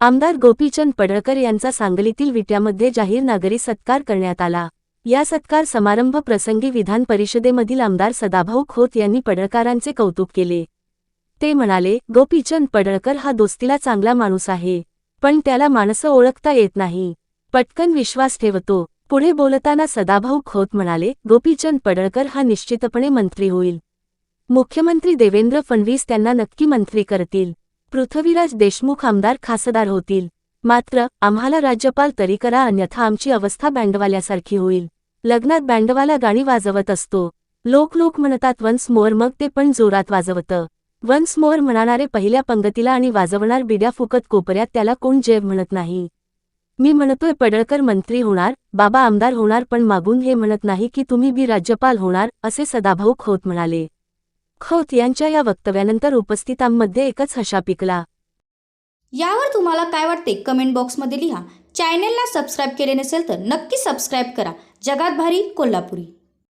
आमदार गोपीचंद पडळकर यांचा सांगलीतील विट्यामध्ये जाहीर नागरी सत्कार करण्यात आला. या सत्कार समारंभ प्रसंगी विधान परिषदेमधील आमदार सदाभाऊ खोत यांनी पडळकरांचे कौतुक केले. ते म्हणाले गोपीचंद पडळकर हा दोस्तीला चांगला माणूस आहे पण त्याला माणसं ओळखता येत नाही. पटकन विश्वास ठेवतो. पुढे बोलताना सदाभाऊ खोत म्हणाले गोपीचंद पडळकर हा निश्चितपणे मंत्री होईल. मुख्यमंत्री देवेंद्र फडणवीस त्यांना नक्की मंत्री करतील. पृथ्वीराज देशमुख आमदार खासदार होतील. मात्र आम्हाला राज्यपाल तरी करा अन्यथा आमची अवस्था बँडवाल्यासारखी होईल. लग्नात बँडवाला गाणी वाजवत असतो. लोक लोक म्हणतात वन्स मोर मग ते पण जोरात वाजवतं. वन्स मोर म्हणणारे पहिल्या पंगतीला आणि वाजवणार बिड्या फुकत कोपऱ्यात त्याला कोण जेव म्हणत नाही. मी म्हणतोय पडळकर मंत्री होणार बाबा आमदार होणार पण मागून हे म्हणत नाही की तुम्ही बी राज्यपाल होणार असे सदाभाऊ खोत म्हणाले. खोत यांच्या या वक्तव्यानंतर उपस्थितांमध्ये एकच हशा पिकला. यावर तुम्हाला काय वाटते? कमेंट बॉक्समध्ये लिहा. चॅनेलला सबस्क्राईब केले नसेल तर नक्की सबस्क्राईब करा. जगात भारी कोल्हापुरी.